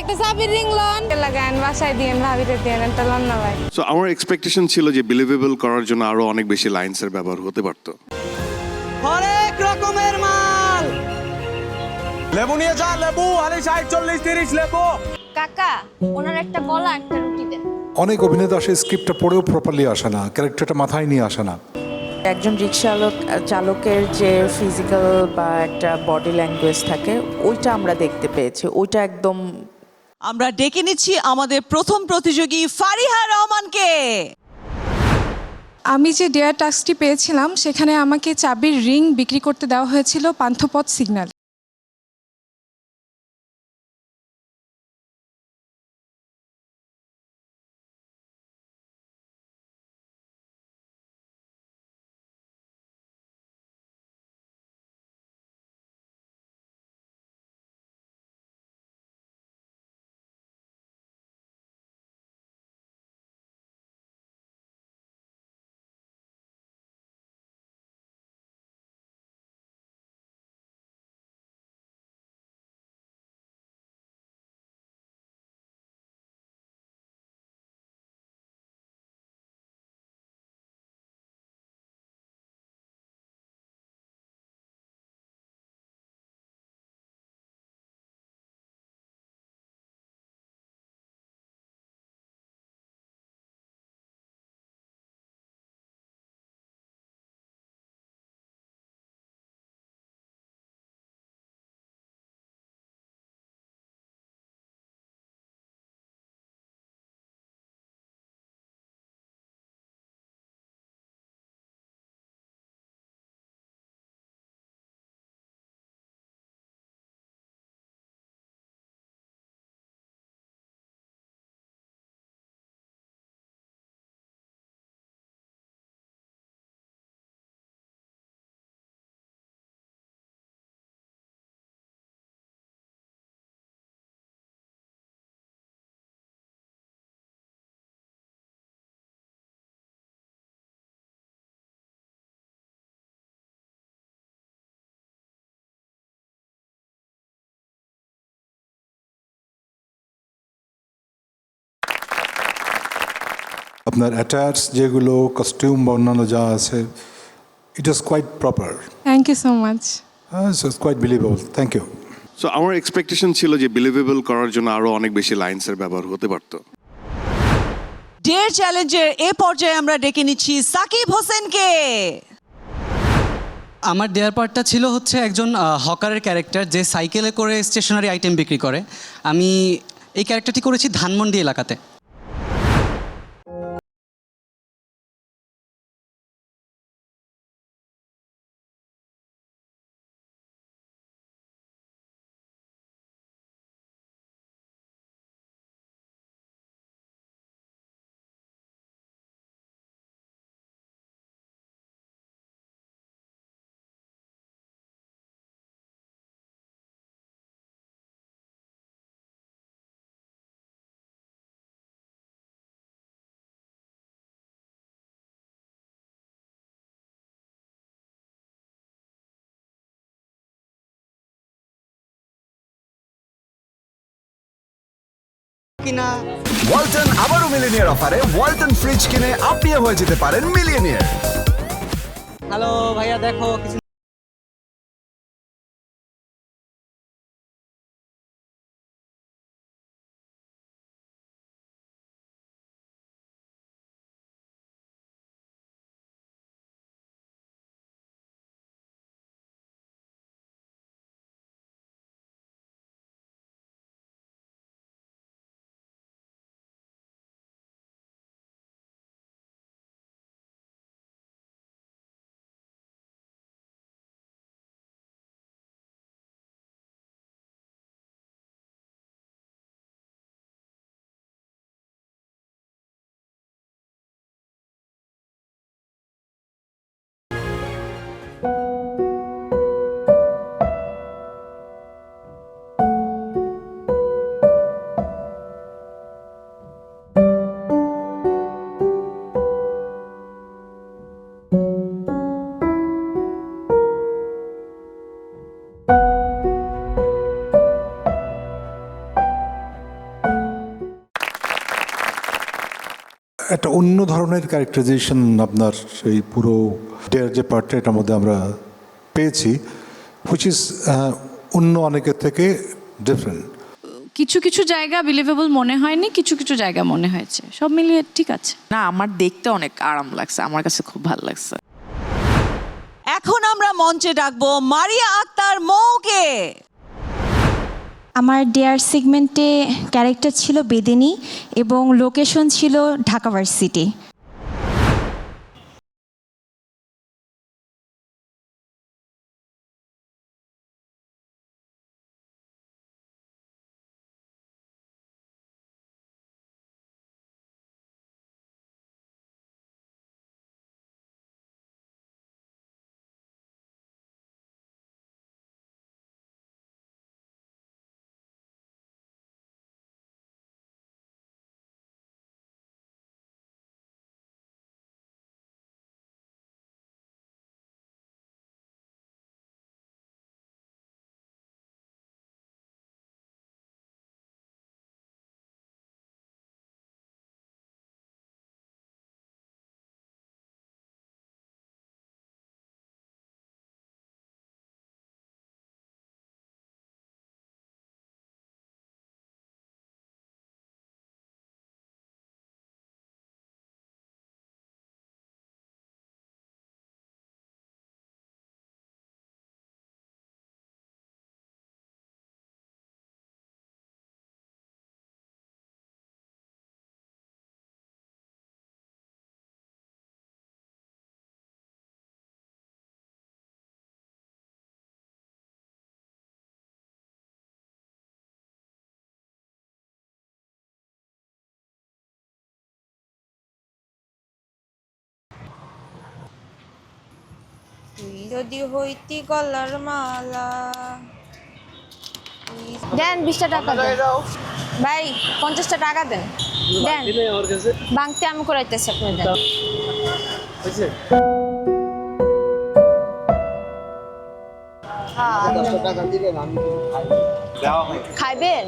একটা চাবির ring loan. লাগান বাসায় দিয়েন ভাবিতে দিয়েন একটা লন না ভাই। সো আমার এক্সপেকটেশন ছিল যে বিলিভেবল করার জন্য আরও অনেক বেশি লাইন্সের ব্যবহার হতে পারতো। হরেক রকমের মাল। লেবু নিয়ে যা লেবু। আরে ষাট চল্লিশ তিরিশ লেবু। কাকা ওনার একটা কলা একটা রুটি দেন। অনেক অভিনেতা আসে স্ক্রিপ্টটা পড়েও প্রপারলি আসে না ক্যারেক্টারটা মাথায় নিয়ে আসে না। একজন রিক্সাচালক চালকের যে ফিজিক্যাল বা একটা বডি ল্যাঙ্গুয়েজ থাকে ওইটা আমরা দেখতে পেয়েছি। ওইটা একদম আমরা ডেকে নিচ্ছি আমাদের প্রথম প্রতিযোগী ফারিহা রহমানকে। আমি যে ডেয়ার টাস্কটি পেয়েছিলাম, সেখানে আমাকে চাবির রিং বিক্রি করতে দেওয়া হয়েছিল পান্থপথ সিগন্যাল। আপনার অ্যাটাচ যেগুলো কস্টিউম বা অন্যান্য যা আছে it is quite proper thank you so much it's quite believable thank you so আমার এক্সপেকটেশন ছিল যে বিলিভেবল করার জন্য আরও অনেক বেশি লাইন্সের ব্যবহার হতে পারতো। ডের চ্যালেঞ্জের এ পর্যায়ে আমরা ডেকে নিচ্ছি সাকিব হোসেনকে। আমার দেয়ার পার্টটা ছিল হচ্ছে একজন হকারের ক্যারেক্টার যে সাইকেলে করে স্টেশনারি আইটেম বিক্রি করে। আমি এই ক্যারেক্টারটি করেছি ধানমন্ডি এলাকাতে। কিনা? ওয়ালটন আবারও মিলিনিয়ার অফারে ওয়ালটন ফ্রিজ কিনে আপনিও হয়ে যেতে পারেন মিলিয়নিয়ার। হ্যালো ভাইয়া দেখো কিছু thank you অন্য ধরনের ক্যারেক্টারাইজেশন আপনার সেই পুরো ডেয়ার যে পার্টটা এটার মধ্যে আমরা পেয়েছি হুইচ ইজ অন্য অনেকের থেকে ডিফারেন্ট কিছু কিছু জায়গা বিলিভেবল মনে হয়নি কিছু কিছু জায়গা মনে হয়েছে। সব মিলিয়ে ঠিক আছে। না আমার দেখতে অনেক আরাম লাগছে আমার কাছে খুব ভালো লাগছে। এখন আমরা মঞ্চে ডাকবো মারিয়া আক্তার মৌকে। আমার ডেয়ার সিগমেন্টে ক্যারেক্টার ছিল বেদিনী এবং লোকেশন ছিল ঢাকা ভার্সিটি তুই যদি হইতি গলার মালা। দেন বিশটা টাকা দেন। ভাই পঞ্চাশটা টাকা দেন। দেন। বাংতে আমি করাইতেছি আপনি দেন খাইবেন?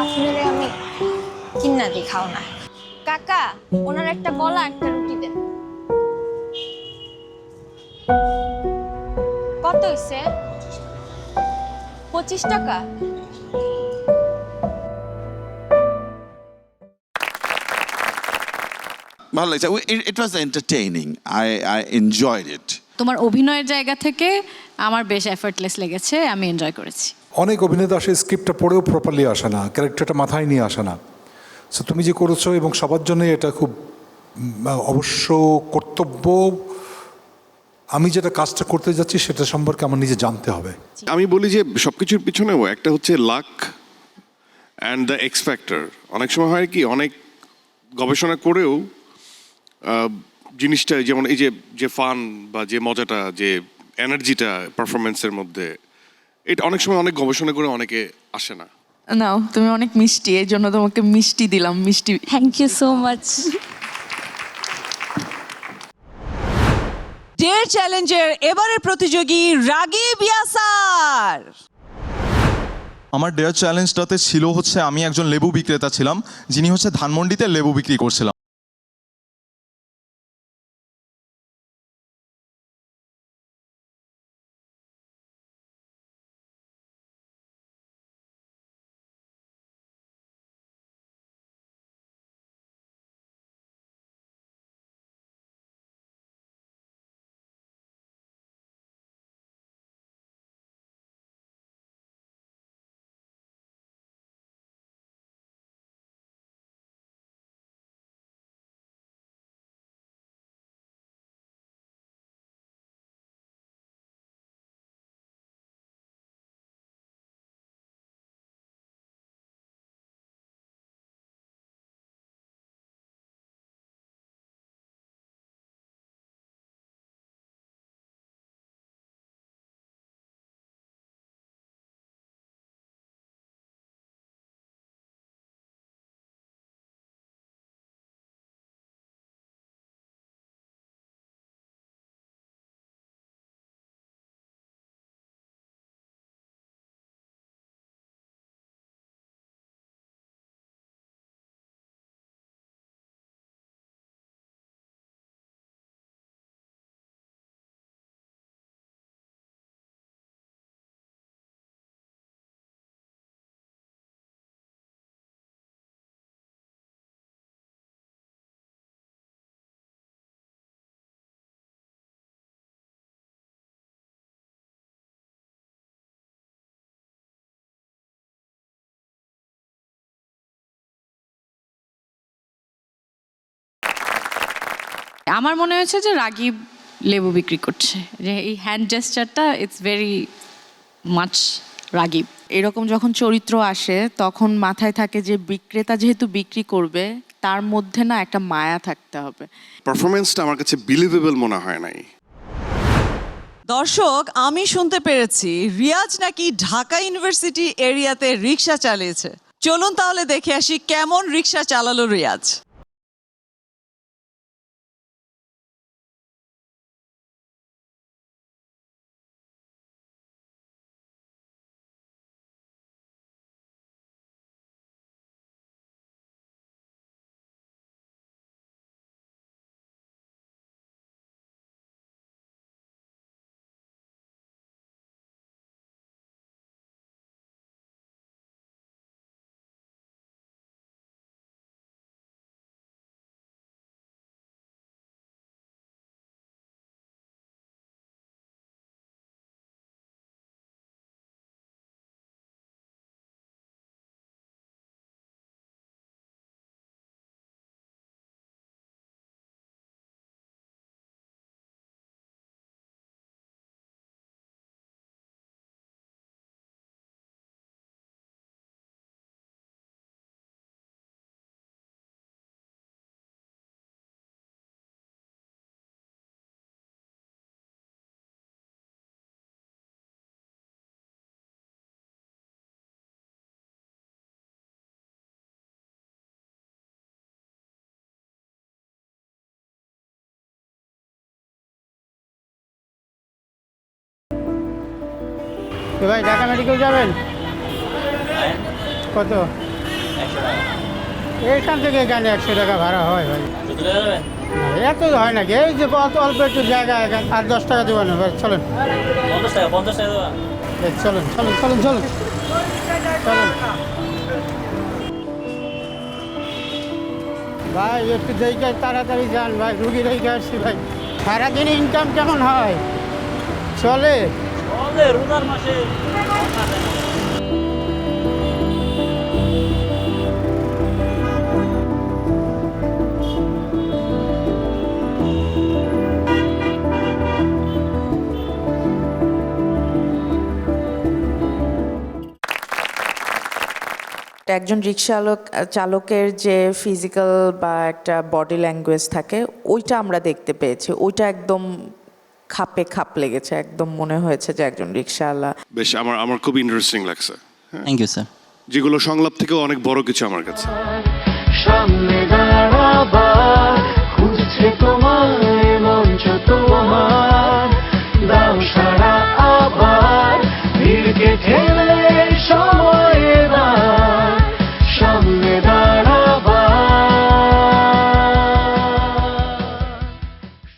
আপনারে আমি কিন্না দিই খাও না কাকা ওনার একটা কলা একটা কত হইছে? পঁচিশ টাকা? ভালো লাগছে। It was entertaining I I enjoyed it তোমার অভিনয়ের জায়গা থেকে আমার বেশ এফর্টলেস লেগেছে আমি এনজয় করেছি। অনেক অভিনেতা আসে স্ক্রিপ্টটা পড়েও প্রপারলি আসে না ক্যারেক্টারটা মাথায় নিয়ে আসে না। সো তুমি যে করেছ এবং সবার জন্যই এটা খুব অবশ্য কর্তব্য আমি যেটা কাজটা করতে যাচ্ছি সেটা সম্পর্কে আমার নিজে জানতে হবে। আমি বলি যে সবকিছুর পিছনেও একটা হচ্ছে luck and the X factor অনেক সময় হয় কি অনেক গবেষণা করেও জিনিসটা যেমন এই যে যে ফান বা যে মজাটা যে এনার্জিটা পারফরমেন্সের মধ্যে এটা অনেক সময় অনেক গবেষণা করে অনেকে আসে না। নাও তুমি অনেক মিষ্টি এই জন্য তোমাকে মিষ্টি দিলাম মিষ্টি। Thank you so much dare চ্যালেঞ্জের এবারের প্রতিযোগী রাগিব ইয়াসার আমার ডেয়ার চ্যালেঞ্জটাতে ছিল হচ্ছে আমি একজন লেবু বিক্রেতা ছিলাম, যিনি হচ্ছে ধানমন্ডিতে লেবু বিক্রি করছিলাম। আমার মনে হয়েছে যে রাগিব লেবু বিক্রি করছে। যে এই হ্যান্ড জেস্টারটা ইটস ভেরি মাচ রাগিব। এরকম যখন চরিত্র আসে তখন মাথায় থাকে যে বিক্রেতা যেহেতু বিক্রি করবে তার মধ্যে না একটা মায়া থাকতে হবে। পারফরমেন্সটা আমার কাছে বিলিভেবল মনে হয় নাই। দর্শক আমি শুনতে পেরেছি রিয়াজ নাকি ঢাকা ইউনিভার্সিটি এরিয়াতে রিক্সা চালিয়েছে। চলুন তাহলে দেখে আসি কেমন রিক্সা চালালো রিয়াজ। ভাই ঢাকা মেডিকেল যাবেন? কত? এখান থেকে এখানে একশো টাকা ভাড়া হয় ভাই। না, এত হয় নাকি এই যে অত অল্প একটু জায়গা এখানে আর দশ টাকা দেবেন ভাই চলেন। চলেন চলেন চলেন চলেন। চলেন। ভাই একটু দেখে তাড়াতাড়ি যান ভাই রুগী রেখে আসছি ভাই। সারাদিন ইনকাম কেমন হয়? চলে। একজন রিক্সাচালক চালকের যে ফিজিক্যাল বা একটা বডি ল্যাঙ্গুয়েজ থাকে, ওইটা আমরা দেখতে পেয়েছি। ওইটা একদম খাপে খাপ লেগেছে একদম মনে হয়েছে যে একজন রিক্সাওয়ালা বেশ আমার আমার খুব ইন্টারেস্টিং লাগছে। থ্যাংক ইউ স্যার যেগুলো সংলাপ থেকেও অনেক বড় কিছু আমার কাছে। সামনে দাঁড়াবা খুঁজছে তোমায় মঞ্চ তোমার।